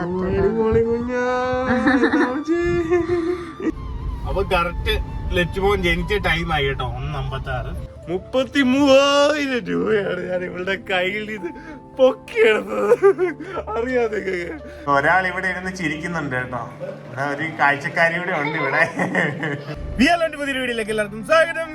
അപ്പൊ കറക്റ്റ് ലച്ചുമോൻ ജനിച്ച ടൈം ആയി കേട്ടോ ഒന്ന് അമ്പത്തി ആറ് മുപ്പത്തി മൂവായിരം രൂപയാണ് ഞാൻ ഇവളുടെ കയ്യിൽ ഇത് പൊക്കിയെടുത്തത്. അറിയാതെ ഒരാൾ ഇവിടെ ഇരുന്ന് ചിരിക്കുന്നുണ്ട് കേട്ടോ. ഇവിടെ ഒരു കാഴ്ചക്കാരി കൂടെ ഉണ്ട് ഇവിടെ. വിയാലോണ്ട് പുതിയ വീഡിയോയിലേക്ക് എല്ലാവർക്കും സ്വാഗതം.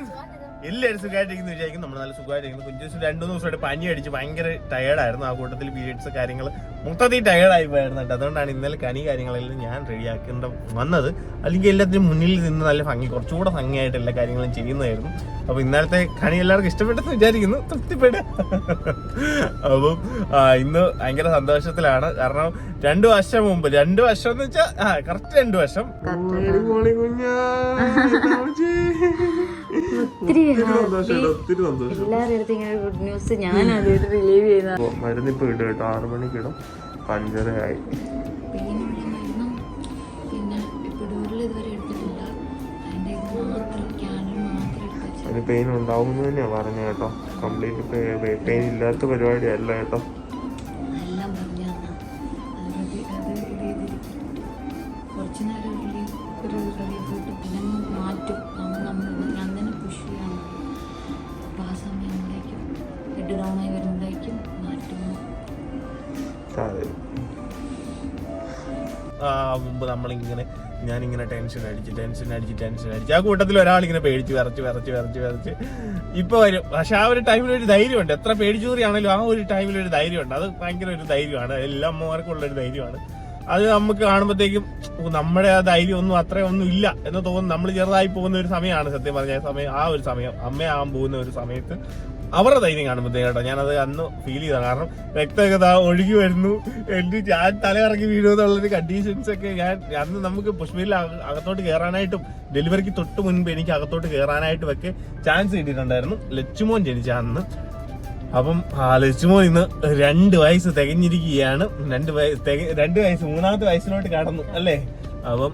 എല്ലാവരും സുഖമായിട്ടിരിക്കുന്നു വിചാരിക്കും നമ്മൾ നല്ല സുഖമായിട്ടിരിക്കുന്നു. കുഞ്ചു ദിവസം രണ്ടു ദിവസമായിട്ട് പനി അടിച്ച് ഭയങ്കര ടയേർഡായിരുന്നു ആ കൂട്ടത്തിൽ പീരിയഡ്സ് കാര്യങ്ങൾ മൊത്തത്തിൽ ടയേർഡായി പോയായിരുന്നു കേട്ടോ. അതുകൊണ്ടാണ് ഇന്നലെ കനി കാര്യങ്ങളെല്ലാം ഞാൻ റെഡിയാക്കേണ്ട വന്നത്. അല്ലെങ്കിൽ എല്ലാത്തിനും മുന്നിൽ നിന്ന് നല്ല ഭംഗി കുറച്ചുകൂടെ ഭംഗിയായിട്ട് എല്ലാ കാര്യങ്ങളും ചെയ്യുന്നതായിരുന്നു. അപ്പോൾ ഇന്നലത്തെ കണി എല്ലാവർക്കും ഇഷ്ടപ്പെട്ടെന്ന് വിചാരിക്കുന്നു. തൃപ്തിപ്പെടുക അപ്പം ആ, ഇന്ന് ഭയങ്കര സന്തോഷത്തിലാണ്. കാരണം രണ്ടു വർഷം മുമ്പ് രണ്ടു വർഷം എന്ന് വെച്ചാൽ ആ കറക്റ്റ് രണ്ടു വർഷം. ഒത്തിരി സന്തോഷം എല്ലാവരുടെ അടുത്ത് ഇങ്ങനെ ഗുഡ് ന്യൂസ് ഞാൻ ആദ്യമായിട്ട് റിലീവ് ചെയ്ത മരുന്നിപ്പോ ഇടും കേട്ടോ ആറു മണിക്ക് ഇടും. മരുന്നും അതിന് പെയിൻ ഉണ്ടാവും തന്നെയാ പറഞ്ഞു കേട്ടോ. കംപ്ലീറ്റ് പെയിൻ ഇല്ലാത്ത പരിപാടിയല്ല കേട്ടോ. ഞാനിങ്ങനെ ടെൻഷൻ അടിച്ച് ടെൻഷൻ അടിച്ച് ടെൻഷൻ അടിച്ച്. ആ കൂട്ടത്തിൽ ഒരാൾ ഇങ്ങനെ പേടിച്ച് വിറച്ച് വിറച്ച് വിറച്ച് വിറച്ച്. ഇപ്പൊ വരും പക്ഷെ ആ ഒരു ടൈമിൽ ഒരു ധൈര്യമുണ്ട്. എത്ര പേടിച്ചൂറിയാണെങ്കിലും ആ ഒരു ടൈമിൽ ഒരു ധൈര്യമുണ്ട്. അത് ഭയങ്കര ഒരു ധൈര്യമാണ്. എല്ലാ അമ്മമാർക്കുള്ള ഒരു ധൈര്യമാണ്. അത് നമുക്ക് കാണുമ്പോഴത്തേക്കും നമ്മുടെ ആ ധൈര്യം ഒന്നും അത്രയൊന്നും ഇല്ല എന്ന് തോന്നുന്നു. നമ്മൾ ചെറുതായി പോകുന്ന ഒരു സമയമാണ് സത്യം പറഞ്ഞ സമയം ആ ഒരു സമയം. അമ്മയാകാൻ പോകുന്ന ഒരു സമയത്ത് അവരുടെ ധൈര്യം കാണുമ്പോഴത്തേക്ക് കേട്ടോ ഞാനത് അന്ന് ഫീൽ ചെയ്തതാണ്. കാരണം രക്തമൊക്കെ ഒഴുകി വരുന്നു. എനിക്ക് ഞാൻ തലയിറങ്ങി വീഴുമെന്നുള്ളൊരു കണ്ടീഷൻസ് ഒക്കെ ഞാൻ അന്ന് നമുക്ക് പുഷ്പയിൽ അകത്തോട്ട് കയറാനായിട്ടും ഡെലിവറിക്ക് തൊട്ട് മുൻപ് എനിക്ക് അകത്തോട്ട് കയറാനായിട്ടും ഒക്കെ ചാൻസ് കിട്ടിയിട്ടുണ്ടായിരുന്നു. ലച്ചുമോൻ ജനിച്ച അന്ന്. അപ്പം ലച്ചുമോൻ ഇന്ന് രണ്ട് വയസ്സ് തികഞ്ഞിരിക്കുകയാണ്. രണ്ട് വയസ്സ് രണ്ട് വയസ്സ് മൂന്നാമത്തെ വയസ്സിലോട്ട് കടന്നു അല്ലേ? അപ്പം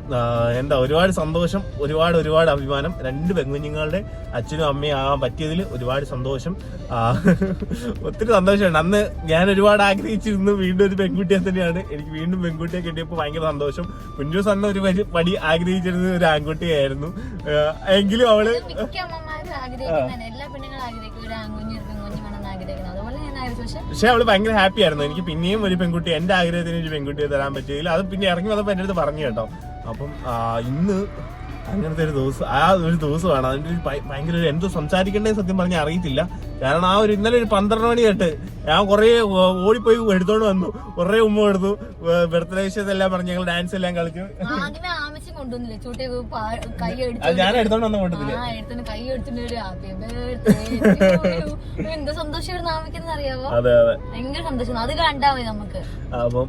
എന്താ ഒരുപാട് സന്തോഷം ഒരുപാട് ഒരുപാട് അഭിമാനം. രണ്ട് പെൺകുഞ്ഞുങ്ങളുടെ അച്ഛനും അമ്മയും ആവാൻ പറ്റിയതിൽ ഒരുപാട് സന്തോഷം. ഒത്തിരി സന്തോഷമുണ്ട്. അന്ന് ഞാൻ ഒരുപാട് ആഗ്രഹിച്ചിരുന്നു വീണ്ടും ഒരു പെൺകുട്ടിയെ തന്നെയാണ്. എനിക്ക് വീണ്ടും പെൺകുട്ടിയെ കിട്ടിയപ്പോൾ ഭയങ്കര സന്തോഷം. കുഞ്ചൂസ് അന്ന് ഒരു പടി ആഗ്രഹിച്ചിരുന്ന ഒരു ആൺകുട്ടിയായിരുന്നു. എങ്കിലും അവൾ എല്ലാ പെണ്ണുങ്ങളും ആഗ്രഹിക്കും. ഒരു ആൺകുഞ്ഞു ആഗ്രഹിക്കുന്നത്. ഞാൻ പക്ഷെ അവൾ ഭയങ്കര ഹാപ്പി ആയിരുന്നു. എനിക്ക് പിന്നെയും ഒരു പെൺകുട്ടി എന്റെ ആഗ്രഹത്തിന് ഒരു പെൺകുട്ടിയെ തരാൻ പറ്റിയില്ല. അത് പിന്നെ ഇറങ്ങി വന്നപ്പോ എന്റെ അടുത്ത് പറഞ്ഞു കേട്ടോ. അപ്പം ഇന്ന് അങ്ങനത്തെ ഒരു ദിവസം ആ ഒരു ദിവസമാണ്. അതിന്റെ ഭയങ്കര ഒരു എന്തോ സംസാരിക്കേണ്ടത് സത്യം പറഞ്ഞാൽ അറിയത്തില്ല. കാരണം ആ ഒരു ഇന്നലെ ഒരു പന്ത്രണ്ട് മണി തൊട്ട് ഞാൻ കുറെ ഓടിപ്പോയി എടുത്തോണ്ട് വന്നു. കുറെ ഉമ്മ എടുത്തു. എല്ലാം പറഞ്ഞു ഞങ്ങൾ ഡാൻസ് എല്ലാം കളിച്ചു അത് ഞാൻ എടുത്തോണ്ട് വന്നു കൂട്ടത്തിൽ ആ എടുത്തിന് കൈ എടുത്തിട്ട് ഒരു happy birthday. എന്ത് സന്തോഷമായിരുന്നു ആമയ്ക്കെന്ന് അറിയാവോ? അതെ അതെ. അപ്പം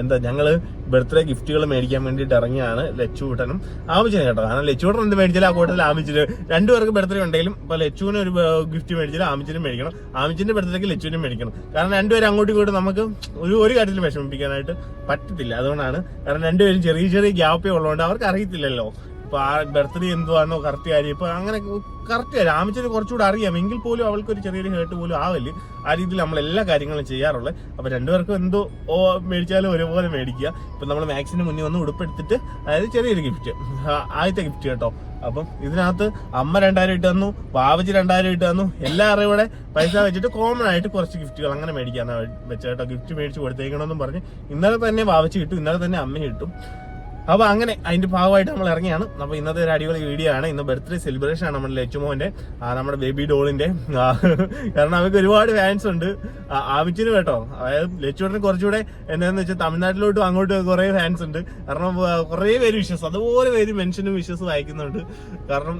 എന്താ ഞങ്ങൾ ബർത്ത്ഡേ ഗിഫ്റ്റുകൾ മേടിക്കാൻ വേണ്ടിയിട്ട് ഇറങ്ങിയാണ് ലച്ചുകൂട്ടനും ആമിച്ചിനും കേട്ടോ. കാരണം ലച്ചുകൂട്ടൻ എന്ത് മേടിച്ചാലും ആ കൂട്ടത്തിൽ ആമിച്ചിന് രണ്ടുപേർക്ക് ബർത്ത്ഡേ ഉണ്ടെങ്കിലും ഇപ്പൊ ലച്ചുവിന് ഒരു ഗിഫ്റ്റ് മേടിച്ചാലും ആമിച്ചിനും മേടിക്കണം. ആമിച്ചിന്റെ ബർത്ത്ഡേക്ക് ലച്ചുവിനും മേടിക്കണം. കാരണം രണ്ടുപേരും അങ്ങോട്ടും ഇങ്ങോട്ടും നമുക്ക് ഒരു ഒരു കാര്യത്തിൽ വിഷമിപ്പിക്കാനായിട്ട് പറ്റത്തില്ല. അതുകൊണ്ടാണ് കാരണം രണ്ടുപേരും ചെറിയ ചെറിയ ഗ്യാപ്പേ ഉള്ളതുകൊണ്ട് അവർക്ക് അറിയത്തില്ലല്ലോ. ഇപ്പൊ ആ ബർത്ത്ഡേ എന്തുവാണോ കറക്റ്റ് കാര്യം. ഇപ്പൊ അങ്ങനെ കറക്റ്റ് രാമിച്ചിന് കുറച്ചുകൂടെ അറിയാം. എങ്കിൽ പോലും അവൾക്ക് ഒരു ചെറിയൊരു ഹേർട്ട് പോലും ആവൽ ആ രീതിയിൽ നമ്മൾ എല്ലാ കാര്യങ്ങളും ചെയ്യാറുള്ളത്. അപ്പൊ രണ്ടുപേർക്കും എന്തോ ഓ മേടിച്ചാലും ഒരുപോലെ മേടിക്കുക. ഇപ്പൊ നമ്മൾ മാക്സിന് മുന്നിൽ വന്ന് ഉടുപ്പെടുത്തിട്ട് അതായത് ചെറിയൊരു ഗിഫ്റ്റ് ആദ്യത്തെ ഗിഫ്റ്റ് കേട്ടോ. അപ്പം ഇതിനകത്ത് അമ്മ രണ്ടായിരം ഇട്ട് തന്നു ബാബജി രണ്ടായിരം ഇട്ട് തന്നു എല്ലാവരും ഇവിടെ പൈസ വെച്ചിട്ട് കോമൺ ആയിട്ട് കുറച്ച് ഗിഫ്റ്റുകൾ അങ്ങനെ മേടിക്കാൻ വെച്ചേട്ടോ. ഗിഫ്റ്റ് മേടിച്ച് കൊടുത്തേക്കണമെന്നും പറഞ്ഞ് ഇന്നലെ തന്നെ ബാബച്ചി കിട്ടും ഇന്നലെ തന്നെ അമ്മ കിട്ടും അപ്പൊ അങ്ങനെ അതിന്റെ ഭാഗമായിട്ട് നമ്മൾ ഇറങ്ങിയാണ്. അപ്പൊ ഇന്നത്തെ ഒരു അടിപൊളി വീഡിയോ ആണ്. ഇന്ന് ബർത്ത്ഡേ സെലിബ്രേഷൻ ആണ് നമ്മുടെ ലച്ചുമോന്റെ മോന്റെ നമ്മുടെ ബേബി ഡോളിന്റെ. കാരണം അവർക്ക് ഒരുപാട് ഫാൻസ് ഉണ്ട്. ആവശ്യത്തിന് കേട്ടോ. അതായത് ലച്ചുവിന് കുറച്ചുകൂടെ എന്താണെന്ന് വെച്ചാൽ തമിഴ്നാട്ടിലോട്ടും അങ്ങോട്ടും കുറെ ഫാൻസ് ഉണ്ട്. കാരണം കുറെ പേര് വിശ്വസ് അതുപോലെ പേര് മെൻഷനും വിശ്വസും അയക്കുന്നുണ്ട് കാരണം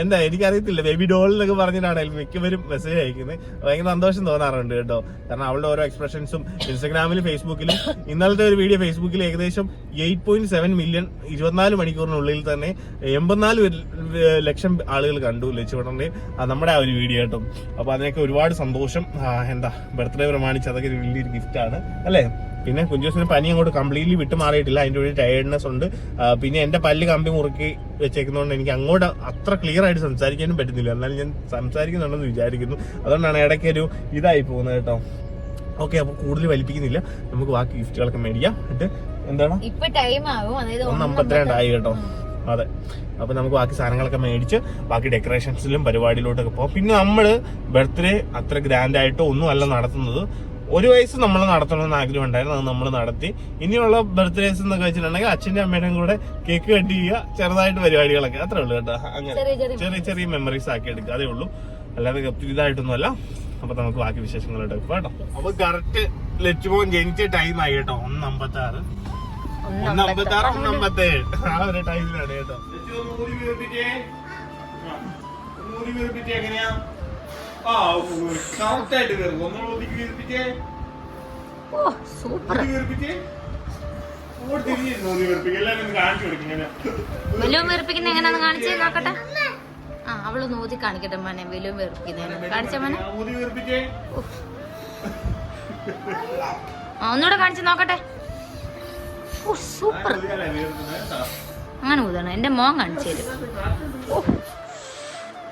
എന്താ എനിക്കറിയത്തില്ല. ബേബി ഡോൾ എന്നൊക്കെ പറഞ്ഞിട്ടാണ് മിക്കവരും മെസ്സേജ് അയക്കുന്നത് ഭയങ്കര സന്തോഷം തോന്നാറുണ്ട് കേട്ടോ. കാരണം അവളുടെ ഓരോ എക്സ്പ്രഷൻസും ഇൻസ്റ്റാഗ്രാമിലും ഫേസ്ബുക്കിലും ഇന്നലത്തെ ഒരു വീഡിയോ ഫേസ്ബുക്കിൽ ഏകദേശം എയ്റ്റ് പോയിന്റ് സെവൻ മില്യൺ ഇരുപത്തിനാല് മണിക്കൂറിനുള്ളിൽ തന്നെ എൺപത്തിനാല് ലക്ഷം ആളുകൾ കണ്ടു ലച്ചുവടന്റെ നമ്മുടെ ആ ഒരു വീഡിയോ കേട്ടോ. അപ്പൊ അതിനൊക്കെ ഒരുപാട് സന്തോഷം. എന്താ ബർത്ത്ഡേ പ്രമാണിച്ച് അതൊക്കെ ഒരു വലിയൊരു ഗിഫ്റ്റ് ആണ്. അല്ലേ? പിന്നെ കുഞ്ചോസിന് പനി അങ്ങോട്ട് കംപ്ലീറ്റ്ലി വിട്ടു മാറിയിട്ടില്ല. അതിന്റെ ഒരു ടയർഡ്നെസ് ഉണ്ട്. പിന്നെ എന്റെ പല്ല് കമ്പി മുറുക്കി വെച്ചേക്കുന്നതുകൊണ്ട് എനിക്ക് അങ്ങോട്ട് അത്ര ക്ലിയർ ആയിട്ട് സംസാരിക്കാനും പറ്റുന്നില്ല. എന്നാലും ഞാൻ സംസാരിക്കുന്നുണ്ടെന്ന് വിചാരിക്കുന്നു. അതുകൊണ്ടാണ് ഇടയ്ക്ക് ഒരു ഇതായി പോകുന്നത് കേട്ടോ. ഓക്കെ അപ്പോൾ കൂടുതൽ വലിപ്പിക്കുന്നില്ല. നമുക്ക് ബാക്കി ഗിഫ്റ്റുകളൊക്കെ മേടിക്കാം. എന്നിട്ട് എന്താണ്? ഇപ്പൊ ടൈം അതായത് ഒന്ന് അമ്പത്തിരണ്ടായി കേട്ടോ അതെ. അപ്പൊ നമുക്ക് ബാക്കി സാധനങ്ങളൊക്കെ മേടിച്ച് ബാക്കി ഡെക്കറേഷൻസിലും പരിപാടിയിലോട്ടൊക്കെ പോകാം പിന്നെ നമ്മൾ ബർത്ത്ഡേ അത്ര ഗ്രാൻഡ് ആയിട്ടോ ഒന്നും അല്ല നടത്തുന്നത്. ഒരു വയസ്സ് നമ്മൾ നടത്തണമെന്ന് ആഗ്രഹം ഉണ്ടായിരുന്നു. അത് നമ്മൾ നടത്തി. ഇനിയുള്ള ബർത്ത്ഡേസ് എന്നൊക്കെ വെച്ചിട്ടുണ്ടെങ്കിൽ അച്ഛന്റെ അമ്മയുടെയും കൂടെ കേക്ക് കട്ട് ചെയ്യുക ചെറുതായിട്ട് പരിപാടികളൊക്കെ. അത്രേ ഉള്ളൂ കേട്ടോ. അങ്ങനെ ചെറിയ ചെറിയ ചെറിയ ചെറിയ മെമ്മറീസ് ആക്കി എടുക്കുക. അതേ ഉള്ളൂ. അല്ലാതെ ഇതായിട്ടൊന്നുമല്ല. അപ്പൊ നമുക്ക് ബാക്കി വിശേഷങ്ങളോട്ട് കേട്ടോ. അപ്പൊ കറക്റ്റ് ലച്ചുമോൻ ജനിച്ച ടൈം ആയി കേട്ടോ. ഒന്ന് അമ്പത്തി ആറ് ഒന്ന് അമ്പത്തി ആറ് ഏഴ് ആ ഒരു ടൈമിലാണ് കേട്ടോ. എങ്ങനെയാ ആ കറക്റ്റ് ആയിട്ട് കയറും ഒന്ന് ഒതുക്കി വീർപ്പിച്ചേ ഓ സൂപ്പർ. വീർപ്പിച്ചേ എങ്ങനെയാന്ന് കാണിച്ചേ നോക്കട്ടെ? ആ അവൾ നോതി കാണിക്കട്ടെ മോനെ വലിയ വെറുപ്പിക്കുന്ന കാണിച്ച മോനെ? ഒന്നുകൂടെ കാണിച്ചു നോക്കട്ടെ. ഓ സൂപ്പർ. അങ്ങനെ ഊതണം. എന്റെ മോൻ കാണിച്ചു തരും. ഓ.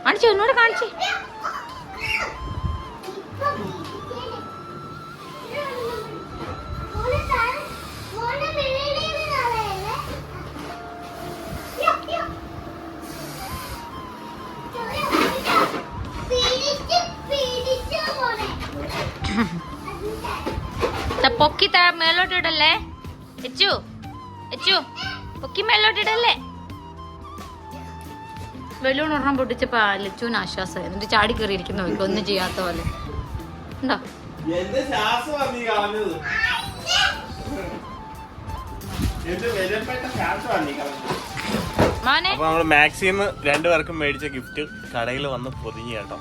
കാണിച്ചു ഒന്നുകൂടെ കാണിച്ചേ. പൊക്കി താ മേലോട്ട് ഇടല്ലേ? എച്ചു എച്ചു പൊക്കി മേലോട്ട് ഇടല്ലേ ബലൂൺ ഒരെണ്ണം പൊട്ടിച്ചപ്പോ ലച്ചുവിന് ആശ്വാസം എന്നിട്ട് ചാടി കയറിയിരിക്കുന്നു നോക്കി ഒന്നും ചെയ്യാത്ത പോലെ. ഉണ്ടോ? അപ്പൊ നമ്മൾ രണ്ടുപേർക്കും മേടിച്ച ഗിഫ്റ്റ് കടയിൽ വന്ന് പൊതിഞ്ഞു കേട്ടോ.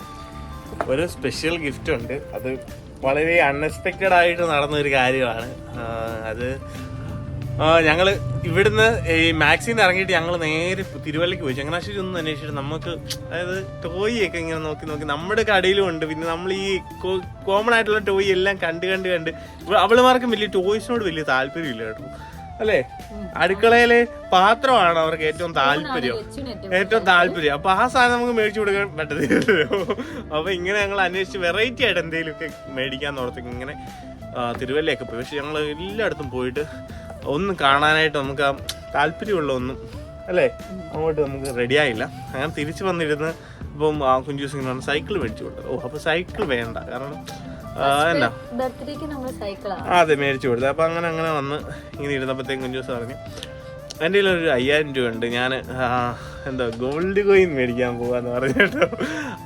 ഒരു സ്പെഷ്യൽ ഗിഫ്റ്റ് ഉണ്ട്. അത് വളരെ അൺഎക്സ്പെക്റ്റഡ് ആയിട്ട് നടന്ന ഒരു കാര്യമാണ് അത് ആ, ഞങ്ങൾ ഇവിടുന്ന് ഈ മാക്സിന്ന് ഇറങ്ങിയിട്ട് ഞങ്ങൾ നേരെ തിരുവല്ലയ്ക്ക് പോയി. ചങ്ങനാശ്ശേരി ഒന്നും അന്വേഷിച്ചിട്ട് നമുക്ക് അതായത് ടോയ് ഒക്കെ ഇങ്ങനെ നോക്കി നോക്കി നമ്മുടെ കടയിലും ഉണ്ട്. പിന്നെ നമ്മൾ ഈ കോമൺ ആയിട്ടുള്ള ടോയ് എല്ലാം കണ്ട് കണ്ട് കണ്ട് അവളുമാർക്കും വലിയ ടോയ്സിനോട് വലിയ താല്പര്യമില്ല കേട്ടോ. അല്ലേ? അടുക്കളയിലെ പാത്രമാണ് അവർക്ക് ഏറ്റവും താല്പര്യം. ഏറ്റവും താല്പര്യം. അപ്പൊ ആ സാധനം നമുക്ക് മേടിച്ചു കൊടുക്കാൻ പറ്റത്തില്ലല്ലോ. അപ്പൊ ഇങ്ങനെ ഞങ്ങൾ അന്വേഷിച്ച് വെറൈറ്റി ആയിട്ട് എന്തെങ്കിലുമൊക്കെ മേടിക്കാൻ ഓർത്തേക്ക് ഇങ്ങനെ തിരുവല്ലയൊക്കെ പോയി. പക്ഷെ ഞങ്ങൾ എല്ലായിടത്തും പോയിട്ട് ഒന്നും കാണാനായിട്ട് നമുക്ക് ആ താല്പര്യമുള്ള ഒന്നും അല്ലേ? അങ്ങോട്ട് നമുക്ക് റെഡി ആയില്ല. അങ്ങനെ തിരിച്ചു വന്നിരുന്ന് ഇപ്പം ആ കുഞ്ചൂസ് ഇങ്ങനെ സൈക്കിൾ മേടിച്ചു കൊടുത്തത് ഓ അപ്പൊ സൈക്കിൾ വേണ്ട. കാരണം എന്നാ? അതെ മേടിച്ചു കൊടുത്തു. അപ്പൊ അങ്ങനെ അങ്ങനെ വന്ന് ഇങ്ങനെ ഇരുന്നപ്പോഴത്തേക്കും കുഞ്ചൂസ് പറഞ്ഞു എന്റെ കയ്യിൽ ഒരു അയ്യായിരം രൂപ ഉണ്ട്. ഞാൻ എന്താ ഗോൾഡ് കോയിൻ മേടിക്കാൻ പോവാന്ന് പറഞ്ഞു കേട്ടോ.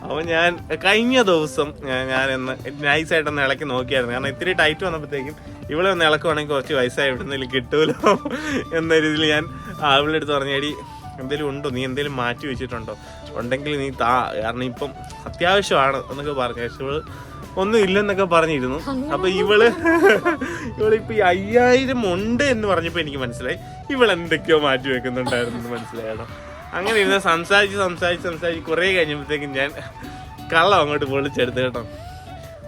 അപ്പോൾ ഞാൻ കഴിഞ്ഞ ദിവസം ഞാൻ ഞാനൊന്ന് നൈസായിട്ടൊന്ന് ഇളക്കി നോക്കിയായിരുന്നു. കാരണം ഇത്തിരി ടൈറ്റ് വന്നപ്പോഴത്തേക്കും ഇവിടെ ഒന്ന് ഇളക്കുവാണെങ്കിൽ കുറച്ച് വയസ്സായി ഇവിടെ നിന്നെങ്കിലും കിട്ടുമല്ലോ എന്ന രീതിയിൽ ഞാൻ അവളുടെ അടുത്ത് പറഞ്ഞേടി എന്തെങ്കിലും ഉണ്ടോ? നീ എന്തെങ്കിലും മാറ്റി വെച്ചിട്ടുണ്ടോ? ഉണ്ടെങ്കിൽ നീ താ. കാരണം ഇപ്പം അത്യാവശ്യമാണ് എന്നൊക്കെ പറഞ്ഞു. പക്ഷെ ഇവൾ ഒന്നും ഇല്ലെന്നൊക്കെ പറഞ്ഞിരുന്നു. അപ്പൊ ഇവൾ ഇവളിപ്പോ ഈ അയ്യായിരം ഉണ്ട് എന്ന് പറഞ്ഞപ്പോ എനിക്ക് മനസ്സിലായി. ഇവൾ എന്തൊക്കെയോ മാറ്റി വെക്കുന്നുണ്ടായിരുന്നു എന്ന് അങ്ങനെ ഇരുന്ന് സംസാരിച്ച് സംസാരിച്ച് സംസാരിച്ച് കുറെ കഴിഞ്ഞപ്പോഴത്തേക്കും ഞാൻ കള്ളം അങ്ങോട്ട് പൊളിച്ചെടുത്ത് കേട്ടോ.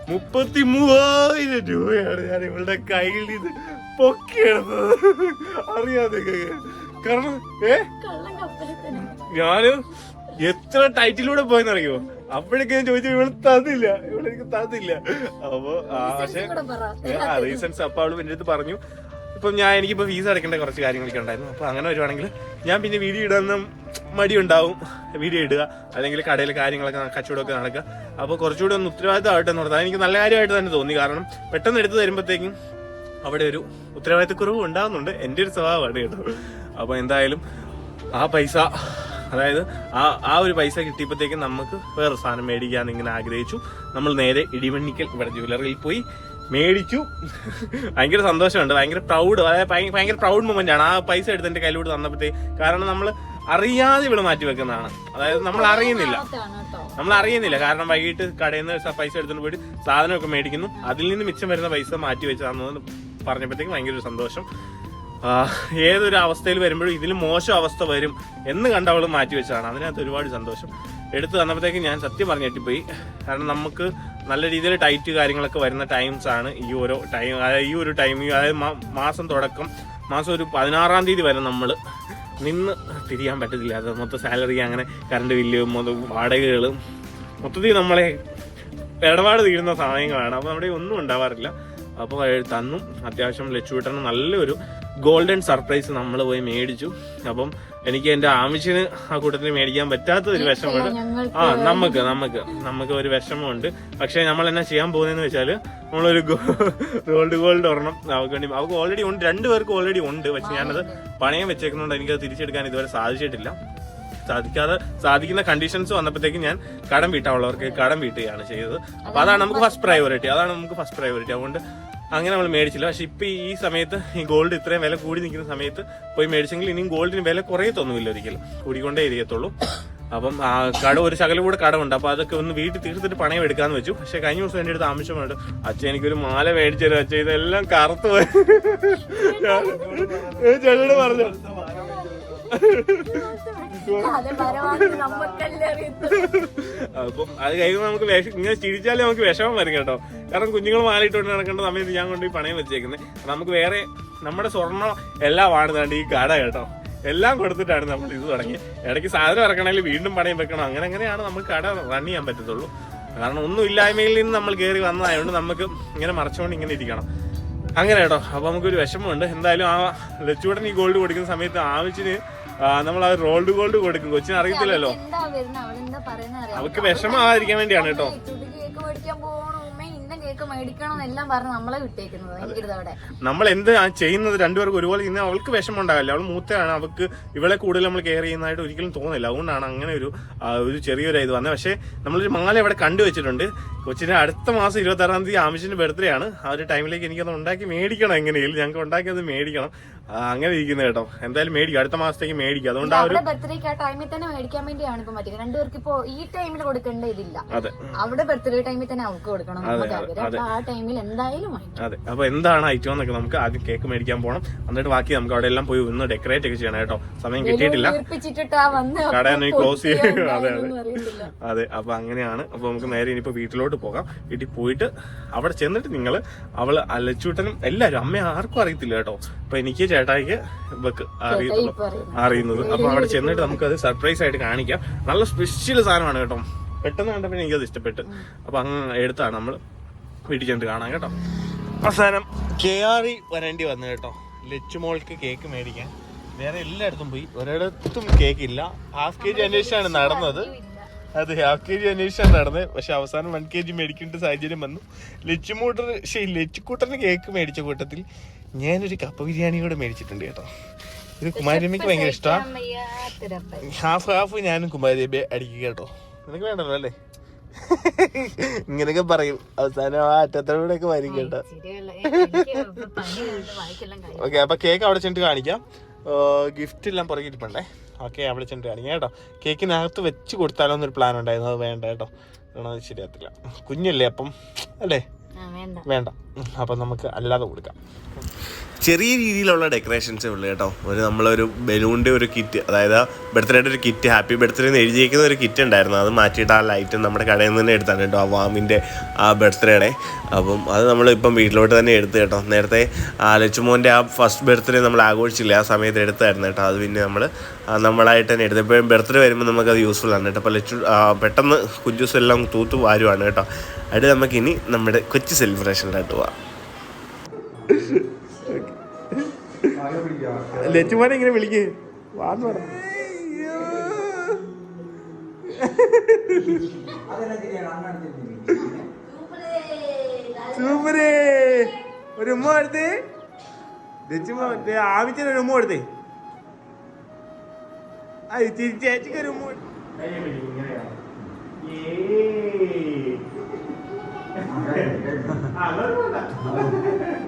മുപ്പത്തി മൂവായിരം രൂപയാണ് ഞാൻ ഇവളുടെ കയ്യിൽ നിന്ന് പൊക്കിയെടുത്തത്. അറിയാതെ കാരണം ഏ? ഞാൻ എത്ര ടൈറ്റിലൂടെ പോയെന്നറിയോ അപ്പോഴൊക്കെ ഞാൻ ചോദിച്ചു ഇവൾ തന്നില്ല. ഇവളെനിക്ക് തന്നില്ല. അപ്പൊ പക്ഷേ റീസൺസ് അപ്പൊ അവൾ എന്റെ അടുത്ത് പറഞ്ഞു. ഇപ്പം ഞാൻ എനിക്കിപ്പോ ഫീസ് അടക്കേണ്ട കുറച്ച് കാര്യങ്ങളൊക്കെ ഉണ്ടായിരുന്നു. അപ്പൊ അങ്ങനെ വരുവാണെങ്കിൽ ഞാൻ പിന്നെ വീഡിയോ ഇടാൻ മടി ഉണ്ടാവും വീഡിയോ ഇടുക അല്ലെങ്കിൽ കടയിൽ കാര്യങ്ങളൊക്കെ കച്ചവടമൊക്കെ നടക്കുക. അപ്പോൾ കുറച്ചുകൂടി ഒന്ന് ഉത്തരവാദിത്തമായിട്ട് എന്ന് പറഞ്ഞാൽ എനിക്ക് നല്ല കാര്യമായിട്ട് തന്നെ തോന്നി. കാരണം പെട്ടെന്ന് എടുത്തു തരുമ്പോഴത്തേക്കും അവിടെ ഒരു ഉത്തരവാദിത്തക്കുറവ് ഉണ്ടാകുന്നുണ്ട് എന്റെ ഒരു സ്വഭാവമാണ് കേട്ടോ. അപ്പോൾ എന്തായാലും ആ പൈസ അതായത് ആ ആ ഒരു പൈസ കിട്ടിയപ്പോഴത്തേക്കും നമുക്ക് വേറെ സാധനം മേടിക്കാൻ ഇങ്ങനെ ആഗ്രഹിച്ചു. നമ്മൾ നേരെ ഇടിമണ്ണിക്കൽ ഇവിടെ ജ്വല്ലറിയിൽ പോയി മേടിച്ചു. ഭയങ്കര സന്തോഷമുണ്ട്. ഭയങ്കര പ്രൗഡ് അതായത് ഭയങ്കര പ്രൗഡ് മൊമെന്റ് ആണ്. ആ പൈസ എടുത്ത് എന്റെ കയ്യിലോട്ട് തന്നപ്പോഴത്തേക്ക്. കാരണം നമ്മൾ അറിയാതെ ഇവിടെ മാറ്റി വെക്കുന്നതാണ്. അതായത് നമ്മൾ അറിയുന്നില്ല. നമ്മൾ അറിയുന്നില്ല കാരണം വൈകിട്ട് കടയിൽ നിന്ന് പൈസ എടുത്തുകൊണ്ട് പോയിട്ട് സാധനമൊക്കെ മേടിക്കുന്നു. അതിൽ നിന്ന് മിച്ചം വരുന്ന പൈസ മാറ്റി വെച്ചതാണെന്ന് പറഞ്ഞപ്പോഴത്തേക്ക് ഭയങ്കര ഒരു സന്തോഷം ഏതൊരു അവസ്ഥയിൽ വരുമ്പോഴും ഇതിലും മോശം അവസ്ഥ വരും എന്ന് കണ്ട അവൾ മാറ്റി വെച്ചതാണ്. അതിനകത്ത് ഒരുപാട് സന്തോഷം. എടുത്തു തന്നപ്പോഴത്തേക്ക് ഞാൻ സത്യം പറഞ്ഞിട്ട് പോയി കാരണം നമുക്ക് നല്ല രീതിയിൽ ടൈറ്റ് കാര്യങ്ങളൊക്കെ വരുന്ന ടൈംസ് ആണ് ഈ ഓരോ ടൈം അതായത് ഈ ഒരു ടൈം അതായത് മാസം തുടക്കം മാസം ഒരു പതിനാറാം തീയതി വരെ നമ്മൾ നിന്ന് തിരിയാൻ പറ്റത്തില്ല. അത് മൊത്തം സാലറി അങ്ങനെ കറണ്ട് ബില്ലും മൊത്തം വാടകകളും. മൊത്തത്തിൽ നമ്മളെ ഇടപാട് തീരുന്ന സമയങ്ങളാണ് അപ്പോൾ നമ്മുടെ ഒന്നും ഉണ്ടാവാറില്ല. അപ്പോൾ തന്നും. അത്യാവശ്യം ലച്ചുവിട്ടന് നല്ലൊരു ഗോൾഡൻ സർപ്രൈസ് നമ്മൾ പോയി മേടിച്ചു. അപ്പം എനിക്ക് എന്റെ ആവശ്യത്തിന് ആ കൂട്ടത്തിന് മേടിക്കാൻ പറ്റാത്ത ഒരു വിഷമമുണ്ട്. ആ നമുക്ക് നമുക്ക് നമുക്ക് ഒരു വിഷമമുണ്ട്. പക്ഷെ നമ്മൾ എന്നാ ചെയ്യാൻ പോകുന്നതെന്ന് വെച്ചാൽ നമ്മളൊരു ഗോൾഡ് ഗോൾഡ് ഒരെണ്ണം അവർക്ക് വേണ്ടി അവർക്ക് ഓൾറെഡി ഉണ്ട്. രണ്ടുപേർക്ക് ഓൾറെഡി ഉണ്ട്. പക്ഷെ ഞാനത് പണയം വെച്ചേക്കുന്നതുകൊണ്ട് എനിക്കത് തിരിച്ചെടുക്കാൻ ഇതുവരെ സാധിച്ചിട്ടില്ല. സാധിക്കാതെ സാധിക്കുന്ന കണ്ടീഷൻസ് വന്നപ്പോഴത്തേക്ക് ഞാൻ കടം വീട്ടാനുള്ളവർക്ക് കടം വീട്ടുകയാണ് ചെയ്തത്. അപ്പൊ അതാണ് നമുക്ക് ഫസ്റ്റ് പ്രയോറിറ്റി അതാണ് നമുക്ക് ഫസ്റ്റ് പ്രയോറിറ്റി അതുകൊണ്ട് അങ്ങനെ നമ്മൾ മേടിച്ചില്ല പക്ഷെ ഇപ്പൊ ഈ സമയത്ത് ഈ ഗോൾഡ് ഇത്രയും വില കൂടി നിൽക്കുന്ന സമയത്ത് പോയി മേടിച്ചെങ്കിൽ ഇനിയും ഗോൾഡിന് വില കുറയത്തൊന്നുമില്ല ഒരിക്കലും കൂടിക്കൊണ്ടേ ഇരിക്കത്തുള്ളൂ അപ്പം ആ കട ഒരു ശകല കൂടെ കടമുണ്ട് അപ്പൊ അതൊക്കെ ഒന്ന് വീട്ടിൽ തീർത്തിട്ട് പണയം എടുക്കാന്ന് വെച്ചു പക്ഷെ കഴിഞ്ഞ ദിവസം എന്റെ അടുത്ത് ആവശ്യമുണ്ട് അച്ഛൻ എനിക്കൊരു മാല മേടിച്ചു തരും അച്ഛൻ ഇതെല്ലാം കറുത്ത് പോയി ചേട്ടനോട് പറഞ്ഞു അപ്പം അത് കഴിയുമ്പോൾ നമുക്ക് ഇങ്ങനെ ചിരിച്ചാലേ നമുക്ക് വിഷമം വരും കേട്ടോ. കാരണം കുഞ്ഞുങ്ങൾ മാലിട്ടുകൊണ്ട് നടക്കേണ്ട സമയത്ത് ഞാൻ കൊണ്ട് ഈ പണയം വെച്ചേക്കുന്നത് നമുക്ക് വേറെ നമ്മുടെ സ്വർണം എല്ലാം ആണ് ഈ കട കേട്ടോ. എല്ലാം കൊടുത്തിട്ടാണ് നമ്മൾ ഇത് തുടങ്ങി ഇടയ്ക്ക് സാധനം ഇറക്കണമെങ്കിൽ വീണ്ടും പണയം വെക്കണം. അങ്ങനെ അങ്ങനെയാണ് നമുക്ക് കട റൺ ചെയ്യാൻ പറ്റത്തുള്ളൂ. കാരണം ഒന്നും ഇല്ലായ്മയിൽ നിന്ന് നമ്മൾ കയറി വന്നതായതുകൊണ്ട് നമുക്ക് ഇങ്ങനെ മറച്ചുകൊണ്ട് ഇങ്ങനെ ഇരിക്കണം. അങ്ങനെ കേട്ടോ. അപ്പൊ നമുക്കൊരു വിഷമമുണ്ട്. എന്തായാലും ആ ലച്ചുവടൻ ഈ ഗോൾഡ് കൊടുക്കുന്ന സമയത്ത് ആവശ്യത്തിന് നമ്മൾ ആ റോൾഡ് ഗോൾഡ് കൊടുക്കും. കൊച്ചിന് അറിയത്തില്ലല്ലോ. അവൾക്ക് വിഷമാകാതിരിക്കാൻ വേണ്ടിയാണ് കേട്ടോ. നമ്മൾ എന്ത് ചെയ്യുന്നത് രണ്ടുപേർക്കും ഒരുപോലെ ചെയ്യുന്നത് അവൾക്ക് വിഷമം ഉണ്ടാകില്ല അവൾ മൂത്തയാണ്. അവൾക്ക് ഇവളെ കൂടുതൽ നമ്മൾ കെയർ ചെയ്യുന്നതായിട്ട് ഒരിക്കലും തോന്നില്ല. അതുകൊണ്ടാണ് അങ്ങനെ ഒരു ഒരു ചെറിയൊരു ഇത് വന്നത്. പക്ഷേ നമ്മളൊരു മാല ഇവിടെ കണ്ടുവച്ചിട്ടുണ്ട് കൊച്ചിന്റെ അടുത്ത മാസം ഇരുപത്തി ആറാം തീയതി ആമിഷിന്റെ ബർത്ത്ഡേ ആണ്. ആ ഒരു ടൈമിലേക്ക് എനിക്കത് ഉണ്ടാക്കി മേടിക്കണം എങ്ങനെയും ഞങ്ങൾക്ക് ഉണ്ടാക്കി അത് മേടിക്കണം. അങ്ങനെ ഇരിക്കുന്നത് കേട്ടോ. എന്തായാലും മേടിക്കും. അടുത്ത മാസത്തേക്ക് മേടിക്കും. അതുകൊണ്ട് ആ ഒരു ബർത്ത്ഡേക്ക് ആ ടൈമിൽ തന്നെ മേടിക്കാൻ വേണ്ടിയാണ് ഇപ്പൊ മറ്റേ രണ്ടുപേർക്ക് ഇപ്പൊ ഈ ടൈമിൽ കൊടുക്കേണ്ട ഇതില്ല. അതെ. അവിടെ ബർത്ത്ഡേ ടൈമിൽ തന്നെ അവർക്ക് കൊടുക്കണം. ആ ടൈമിൽ എന്തായാലും അതെ. അപ്പൊ എന്താണ് ഐറ്റം എന്നൊക്കെ നമുക്ക് ആദ്യം കേക്ക് മേടിക്കാൻ പോകണം എന്നിട്ട് ബാക്കി നമുക്ക് അവിടെ എല്ലാം പോയി ഒന്ന് ഡെക്കറേറ്റ് ഒക്കെ ചെയ്യണം കേട്ടോ. സമയം കിട്ടിയിട്ടില്ല. കടയാണ് ക്ലോസ് അതെ, അതെ. അതെ അപ്പൊ അങ്ങനെയാണ്. അപ്പൊ നമുക്ക് നേരെ ഇനിയിപ്പോ വീട്ടിലോട്ട് പോകാം. വീട്ടിൽ പോയിട്ട് അവിടെ ചെന്നിട്ട് നിങ്ങൾ അവൾ അലച്ചൂട്ടനും എല്ലാരും അമ്മ ആർക്കും അറിയത്തില്ല കേട്ടോ. അപ്പൊ എനിക്ക് ചേട്ടായിക്ക് ഇവക്ക് അറിയത്തുള്ളൂ. അറിയുന്നത്. അപ്പൊ അവിടെ ചെന്നിട്ട് നമുക്ക് അത് സർപ്രൈസ് ആയിട്ട് കാണിക്കാം. നല്ല സ്പെഷ്യൽ സാധനമാണ് കേട്ടോ. പെട്ടെന്ന് കണ്ടപ്പോൾ എനിക്കത് ഇഷ്ടപ്പെട്ട്. അപ്പൊ അങ്ങ് എടുത്താണ് നമ്മൾ വീട്ടിൽ ചെന്നിട്ട് കാണാം കേട്ടോ. അവസാനം കെ ആർ ഇ വരേണ്ടി വന്നു കേട്ടോ. ലച്ചുമോൾക്ക് കേക്ക് മേടിക്കാൻ. വേറെ എല്ലായിടത്തും പോയി. ഒരിടത്തും കേക്ക് ഇല്ല. ഹാഫ് കെ ജി അന്വേഷിച്ചാണ് നടന്നത്. അതെ ഹാഫ് കെ ജി അന്വേഷിച്ചാണ് നടന്നത്. പക്ഷെ അവസാനം വൺ കെ ജി മേടിക്കേണ്ട സാഹചര്യം വന്നു. ലച്ചുമൂട്ടർ പക്ഷേ ലച്ചുക്കൂട്ടറിന് കേക്ക് മേടിച്ച കൂട്ടത്തിൽ ഞാനൊരു കപ്പ ബിരിയാണി കൂടെ മേടിച്ചിട്ടുണ്ട് കേട്ടോ. ഇത് കുമാരിയമ്മയ്ക്ക് ഭയങ്കര ഇഷ്ടമാണ്. ഹാഫ് ഹാഫ് ഞാനും കുമാരിയമ്മയെ അടിക്കുക കേട്ടോ. നിനക്ക് വേണ്ടല്ലോ അല്ലേ? ഇങ്ങനെയൊക്കെ പറയും. അവസാനം ആ അറ്റത്തോടെ ഒക്കെ വരും കേട്ടോ. ഓക്കെ അപ്പൊ കേക്ക് അവിടെ ചെന്നിട്ട് കാണിക്കാം. ഗിഫ്റ്റ് എല്ലാം പുറകെ ഇരിപ്പണ്ടേ. ഓക്കെ അവിടെ ചെന്നിട്ട് കാണിക്കാം കേട്ടോ. കേക്കിനകത്ത് വെച്ച് കൊടുത്താലോ എന്നൊരു പ്ലാൻ ഉണ്ടായിരുന്നു. അത് വേണ്ട കേട്ടോ. അത് ശരിയാത്തില്ല കുഞ്ഞല്ലേ അപ്പം? അല്ലേ? വേണ്ട. അപ്പൊ നമുക്ക് അല്ലാതെ കൊടുക്കാം. ചെറിയ രീതിയിലുള്ള ഡെക്കറേഷൻസേ ഉള്ളൂ കേട്ടോ. ഒരു നമ്മളൊരു ബലൂണിന്റെ ഒരു കിറ്റ് അതായത് ബർത്ത്ഡേയുടെ ഒരു കിറ്റ് ഹാപ്പി ബർത്ത്ഡേ എന്ന് എഴുതിയിരിക്കുന്ന ഒരു കിറ്റ് ഉണ്ടായിരുന്നു. അത് മാറ്റിയിട്ട് ആ ലൈറ്റ് നമ്മുടെ കടയിൽ നിന്ന് തന്നെ എടുത്താണ് കേട്ടോ ആ വാമിന്റെ ആ ബർത്ത്ഡേയുടെ അപ്പം അത് നമ്മൾ ഇപ്പം വീട്ടിലോട്ട് തന്നെ എടുത്ത് കേട്ടോ. നേരത്തെ ലച്ചുമോന്റെ ആ ഫസ്റ്റ് ബർത്ത്ഡേ നമ്മൾ ആഘോഷിച്ചില്ല ആ സമയത്ത് എടുത്തായിരുന്നു കേട്ടോ. അത് പിന്നെ നമ്മൾ നമ്മളായിട്ട് തന്നെ എടുത്ത്. ഇപ്പോഴും ബർത്ത്ഡേ വരുമ്പോൾ നമുക്കത് യൂസ്ഫുൾ ആണ് കേട്ടോ. അപ്പോൾ ലച്ചു പെട്ടെന്ന് കുഞ്ചൂസ് എല്ലാം തൂത്ത് വാരുവാണ് കേട്ടോ. അത് നമുക്കിനി നമ്മുടെ കൊച്ചു സെലിബ്രേഷനിലായിട്ട് പോവാം. ലച്ചുമോനെ ഇങ്ങനെ വിളിക്കേ. വാന്ന് പറ. സൂപ്പറേ. ഒരു ഉമ്മ എടുത്തേ ലച്ചുമോ ആവശ്യത്തിന് ഒരു ഉമ്മ എടുത്തേ അത് ചേച്ചിക്ക് ഒരു ഉമ്മ.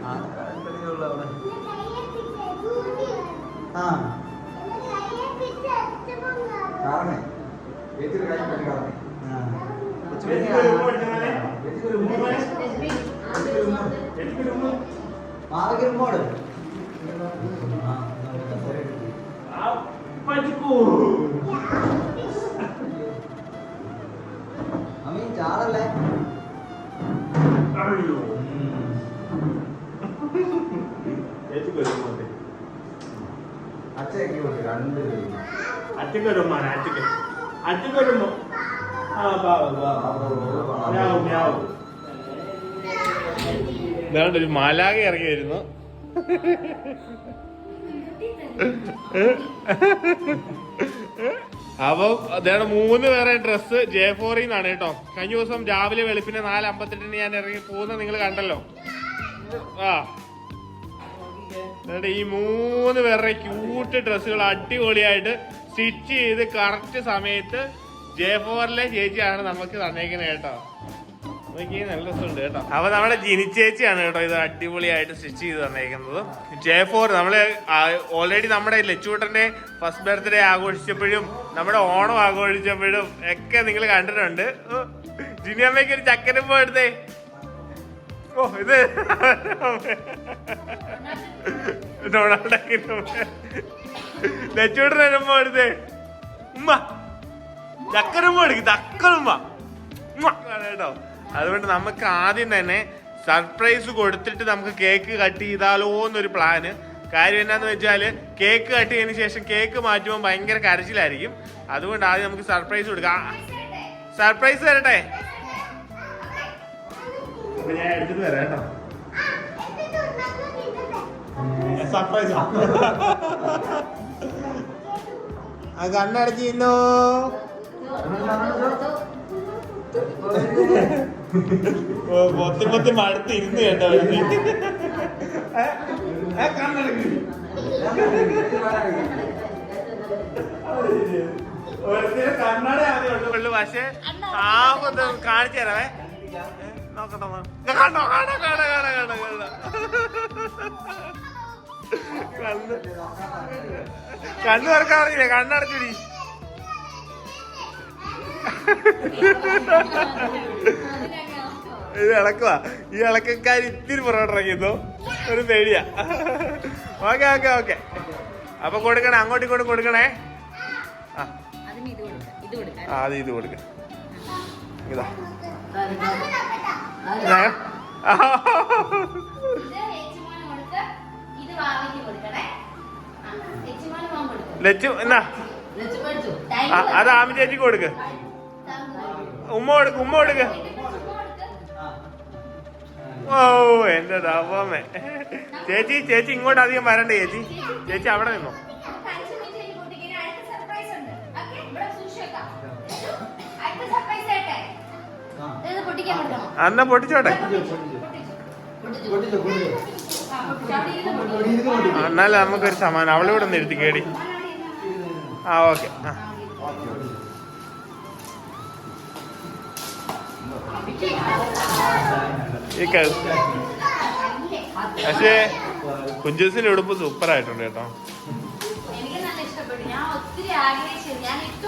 ആ. ആ. കാരണേ ചേച്ചിയുടെ കാര്യം പറ്റി കാരണേ. പറ്റിക്കൂ. അമ്മീ ചാറല്ലേ അയ്യോ. ചേച്ചിക്ക് ഒരു അച്ഛക്ക്. ഇതാണ്ട് ഒരു മാലാക ഇറങ്ങി വരുന്നു. അപ്പൊ അദ്ദേഹം മൂന്ന് പേരെ ഡ്രസ്സ്. ജെ ഫോറിൽ നിന്നാണ് കേട്ടോ. കഴിഞ്ഞ ദിവസം രാവിലെ വെളുപ്പിന് നാല് അമ്പത്തെട്ടിന് ഞാൻ ഇറങ്ങി പോകുന്നത് നിങ്ങൾ കണ്ടല്ലോ. ആ. എന്നിട്ട് ഈ മൂന്ന് പേരുടെ ക്യൂട്ട് ഡ്രസ്സുകൾ അടിപൊളിയായിട്ട് സ്റ്റിച്ച് ചെയ്ത് കറക്റ്റ് സമയത്ത് ജെ ഫോറിലെ ചേച്ചിയാണ് നമുക്ക് തന്നേക്കുന്നത് കേട്ടോ. നല്ല രസമുണ്ട് കേട്ടോ. അപ്പൊ നമ്മുടെ ജിനി ചേച്ചിയാണ് കേട്ടോ ഇത് അടിപൊളിയായിട്ട് സ്റ്റിച്ച് ചെയ്ത് തന്നേക്കുന്നത്. ജെ ഫോർ നമ്മൾ ഓൾറെഡി നമ്മുടെ ലച്ചൂട്ടന്റെ ഫസ്റ്റ് ബർത്ത്ഡേ ആഘോഷിച്ചപ്പോഴും നമ്മുടെ ഓണം ആഘോഷിച്ചപ്പോഴും ഒക്കെ നിങ്ങൾ കണ്ടിട്ടുണ്ട്. ജിനി ഒരു ചക്കരപ്പോ എടുത്തേ. ഓ ഇത് ഡൊണാൾഡൊക്കെ ലച്ചൂട്ടൻ വരുമ്പോ എടുത്തേ. ഉമ്മ. കേട്ടോ. അതുകൊണ്ട് നമുക്ക് ആദ്യം തന്നെ സർപ്രൈസ് കൊടുത്തിട്ട് നമുക്ക് കേക്ക് കട്ട് ചെയ്താലോ എന്നൊരു പ്ലാന് കാര്യം എന്നാന്ന് വെച്ചാൽ കേക്ക് കട്ട് ചെയ്തതിന് ശേഷം കേക്ക് മാറ്റുമ്പോൾ ഭയങ്കര കരച്ചിലായിരിക്കും. അതുകൊണ്ട് ആദ്യം നമുക്ക് സർപ്രൈസ് കൊടുക്കാം. സർപ്രൈസ് തരട്ടെ അപ്പൊ ഞാൻ എടുത്തിട്ട് വരാം കേട്ടോ. സർപ്രൈസ് ആ. കണ്ണടച്ചിന്നോ പൊത്തി പൊത്തി മടുത്ത് ഇരുന്ന് കേട്ടോ. കണ്ണട ആദ്യം പക്ഷേ കാണിച്ചു തരാവേ. നോക്കട്ടെ കാണോ കാണോ കാണോ കാണോ കാണോ. കണ്ണ്. കണ്ണ് തുറക്കാറില്ലേ കണ്ണടച്ചിടി. ഇത് ഇളക്കുവാ. ഈ ഇളക്കാർ ഇത്തിരി പുറകോട്ടിറങ്ങിയതോ ഒരു പേടിയാ. Okay okay okay. അപ്പൊ കൊടുക്കണേ അങ്ങോട്ടും ഇങ്ങോട്ടും കൊടുക്കണേ. ആ, അത് ഇത് കൊടുക്കണം ഇതാ. ലച്ചു എന്നാ? അത് ആമി ചേച്ചി കൊടുക്ക്. ഉമ്മ കൊടുക്ക് ഉമ്മ കൊടുക്ക്. ഓ എന്റെ ദാപമേ ചേച്ചി ചേച്ചി ഇങ്ങോട്ട് അധികം വരണ്ടേ ചേച്ചി? ചേച്ചി അവിടെ നിന്നോ? പൊട്ടിക്ക്. പൊട്ടിച്ചോട്ടെ. എന്നാലും നമുക്കൊരു സമാനം. അവളിവിടെ നിന്ന് ഇരുത്തി കേടി. ആ ഓക്കെ. ആ. പക്ഷേ കുഞ്ചൂസിന്റെ ഉടുപ്പ് സൂപ്പർ ആയിട്ടുണ്ട് കേട്ടോ. എനിക്ക് നല്ല ഇഷ്ടപ്പെട്ടു. ഞാൻ ഒത്തിരി ആഗ്രഹിച്ചു. ഞാൻ ഇട്ട്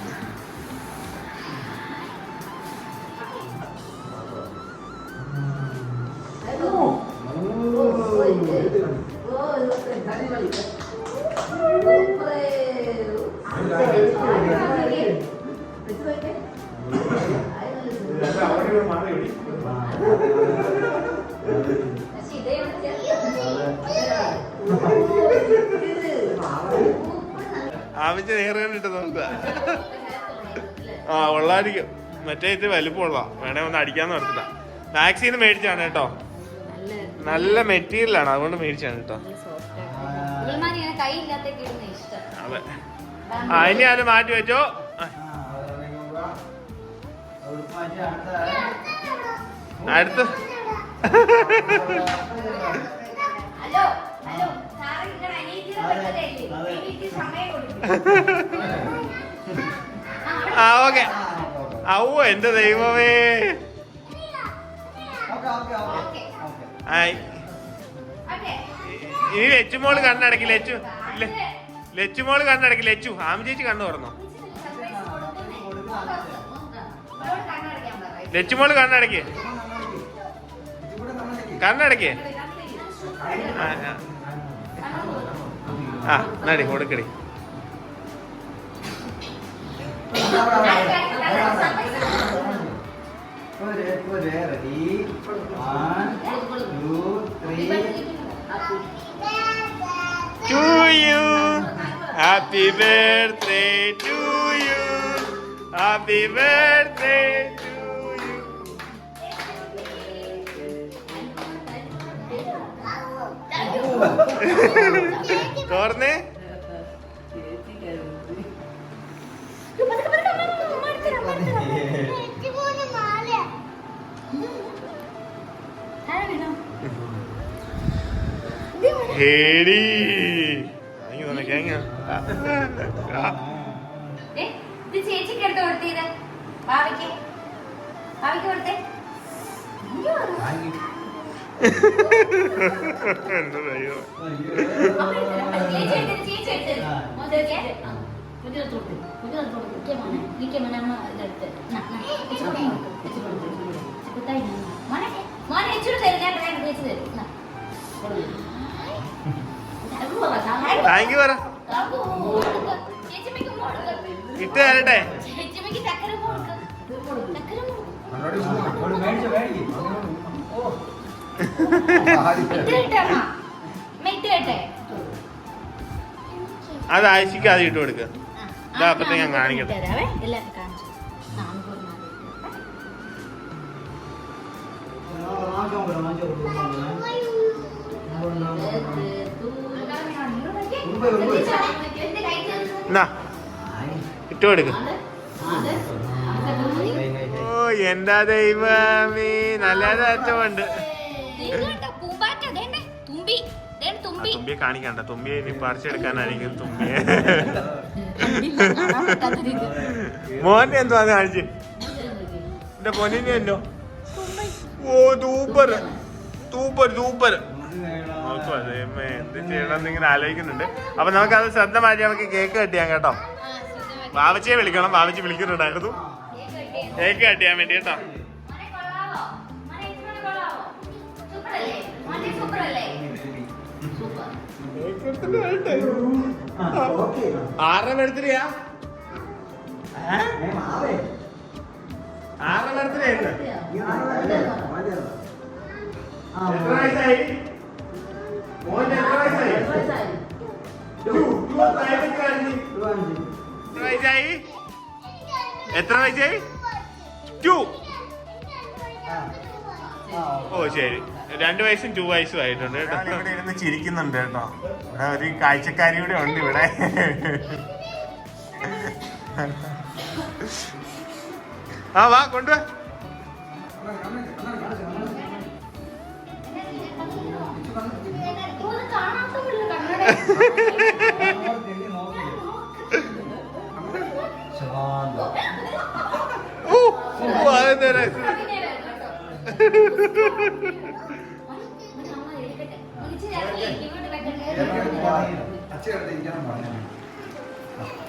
ഉള്ളായിരിക്കും മറ്റേ ഇത് വലുപ്പമുള്ള വേണേ ഒന്ന് അടിക്കാന്ന് ഓർത്തിട്ടാ. മാക്സിന്ന് മേടിച്ചാണ് കേട്ടോ. നല്ല ആണ്. അതുകൊണ്ട് മേടിച്ചാണ് കേട്ടോ. അതെ. ആ ഇനി അത് മാറ്റി വെച്ചോ. അടുത്ത. ആ ഓക്കെ. ഔ എന്റെ ദൈവമേ. ഇനി ലച്ചുമോൾ കണ്ണടക്കി ലച്ചു ലച്ചുമോൾ കണ്ണടക്കി ലച്ചു ആമി ചേച്ചി കണ്ണു തുറന്നോ? ലച്ചുമോൾ കണ്ണടക്കി. കണ്ണടക്കി. ആ നടി കൊടുക്കടി. To you, happy birthday to you, happy birthday to you. തുറന്നേ എടുത്തത്. മോനെ മോനെ നിൽക്കേ മോനെ അമ്മ ഇതെടുത്ത് നാ, നാ, വെച്ച് ഇച്ചിരി തരും താങ്ക് യു പറ. ഇട്ട് തരട്ടെ അത് ആഴ്ചക്ക് അത് ഇട്ട് കൊടുക്ക ആ, ഇതാ, ആ, അപ്പത്തേക്ക് ഞാൻ കാണിക്കട്ടെ. തരാവേ. അത്, അത്. ഓ എന്താ ദൈവമേ. നല്ല അറ്റമുണ്ട് തുമ്പിയെ കാണിക്കണ്ട. തുമ്പിയെ ഇനി പറിച്ചെടുക്കാനായിരിക്കും തുമ്പിയെ. മോനെ എന്തോ എന്തുവാ കാണിച്ച്? എന്റെ പൊന്നിനെ എന്നോ ഓ തൂപ്പർ തൂപ്പർ തൂപ്പർ ഇങ്ങനെ ആലോചിക്കുന്നുണ്ട്. അപ്പൊ നമുക്ക് അത് ശ്രദ്ധ മാറ്റി നമുക്ക് കേക്ക് കട്ടിയാം കേട്ടോ. ബാവച്ചിയെ വിളിക്കണം. ബാബച്ചി വിളിക്കുന്നുണ്ടായിരുന്നു. കേക്ക് കട്ടിയാൻ വേണ്ടി കേട്ടോ. ആറര കൊള്ളാവോ ആറര? ആ, എത്ര വയസ്സായി? മോന്റെ എത്ര വയസ്സായി? എത്ര വയസ്സായി? എത്ര വയസ്സായി? ടു. ഓ ശരി. രണ്ടു വയസ്സും ടു വയസ്സും ആയിട്ടുണ്ട് കേട്ടോ. ഇവിടെ ഇരുന്ന് ചിരിക്കുന്നുണ്ട് കേട്ടോ. ഇവിടെ ഒരു കാഴ്ചക്കാരി കൂടെ ഉണ്ട് ഇവിടെ. ആ വാ കൊണ്ടുവാ. ഓ, അതെന്താ.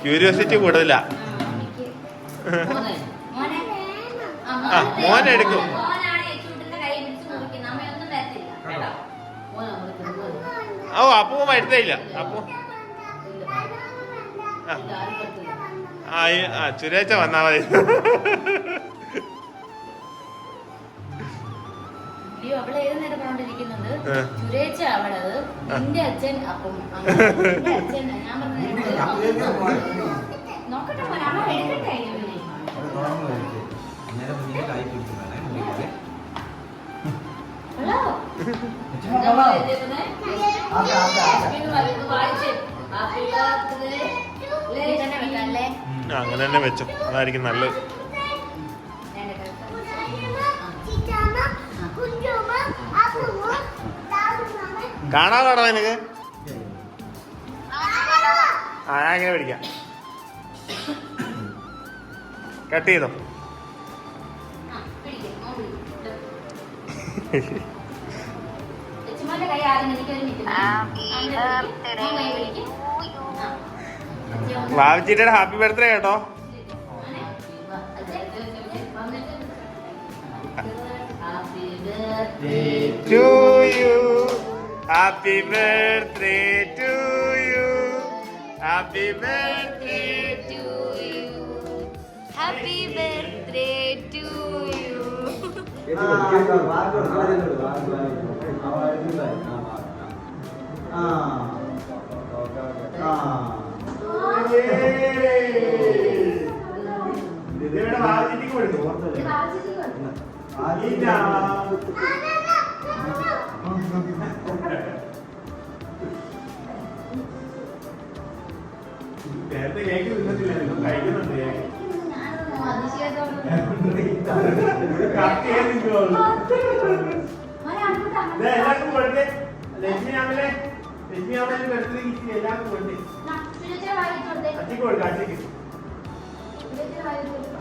ക്യൂരിയോസിറ്റി കൂടുതലാ മോനെ, ആ, മോനെ അപ്പൂ വരുത്തേയില്ല അപ്പൂ. ആ. ആ ചുരേച്ച വന്നാ മതി. ഹലോ. നോക്കട്ടെ അങ്ങനെ തന്നെ വെച്ചു. അതായിരിക്കും നല്ലത്. കാണാതാടാ നിനക്ക്? ആ ഞാൻ അങ്ങനെ പിടിക്കാം. കട്ട് ചെയ്തോ? ആ, കൈ ആദ്യം എനിക്ക് ഒരു മിനിറ്റ്. ആ. വാവിച്ചിട്ട് ഹാപ്പി ബർത്ത്ഡേ കേട്ടോ. അച്ഛൻ വന്നിട്ട് happy birthday to you. Happy birthday to you. Happy birthday to you. Happy birthday to you. നേരത്തെ കേക്ക് തിന്നിട്ടില്ല നിങ്ങൾ കഴിക്കുന്നുണ്ട് കേക്ക് കത്തിയേ നിൽക്കുള്ളൂ അങ്ങോട്ട് ദേ, എല്ലാവർക്കും കൊടുത്തേ. ലക്ഷ്മി അമ്മലെ ലക്ഷ്മി അമ്മലെ ബർത്ത്ഡേ ഗിഫ്റ്റ് എല്ലാവർക്കും കൊടുത്തേ സുരേന്ദ്ര വാങ്ങിച്ചു കൊടുത്തേ അച്ഛക്ക് കൊടുക്കാം അച്ഛക്ക് സുരേന്ദ്ര വാങ്ങിച്ചു കൊടുത്തു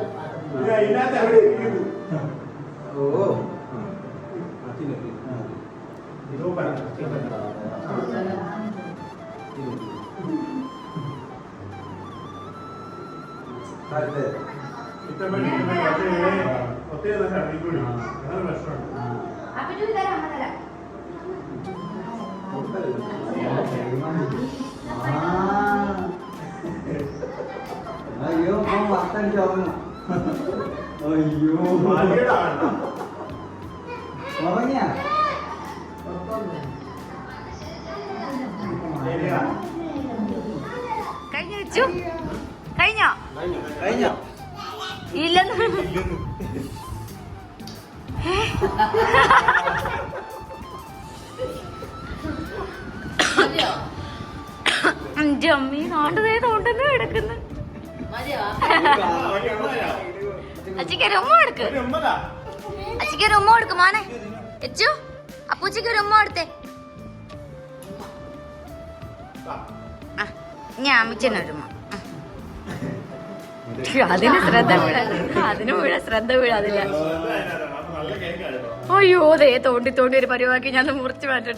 അതിനകത്ത് എവിടെ ഇരിക്കുന്നു ഇതോ ഇഷ്ടപ്പെട്ട് പക്ഷേ ഒത്തിരി നല്ല അടിപൊളി അങ്ങനെ പ്രശ്നമുണ്ട് ഇത് തരാം അമ്മ തരാം അയ്യോ. ഉറങ്ങിയ? കഴിഞ്ഞ വെച്ചു കഴിഞ്ഞോ? കഴിഞ്ഞോ ഇല്ലെന്ന്. എന്റെ അമ്മീ നാണ്ടതേ തോണ്ടെന്ന് കിടക്കുന്നു. അച്ചിക്ക് ഒരു ഉമ്മ ഉമ്മതാ. അച്ചിക്ക് ഒരു ഉമ്മ കൊടുക്ക് മോനെ. അച്ചു അപ്പൂച്ചിക്ക് ഒരു ഉമ്മ കൊടുത്തേ. ആ, ഞാൻ അമ്മച്ചനൊരു ഉമ്മ. അതിന് ശ്രദ്ധ അതിന് വീഴ ശ്രദ്ധ വീഴാതില്ല അയ്യോ ദേ തോണ്ടി തോണ്ടി ഒരു പരിവാക്കി ഞാൻ മുറിച്ച് മാറ്റട്ടെ.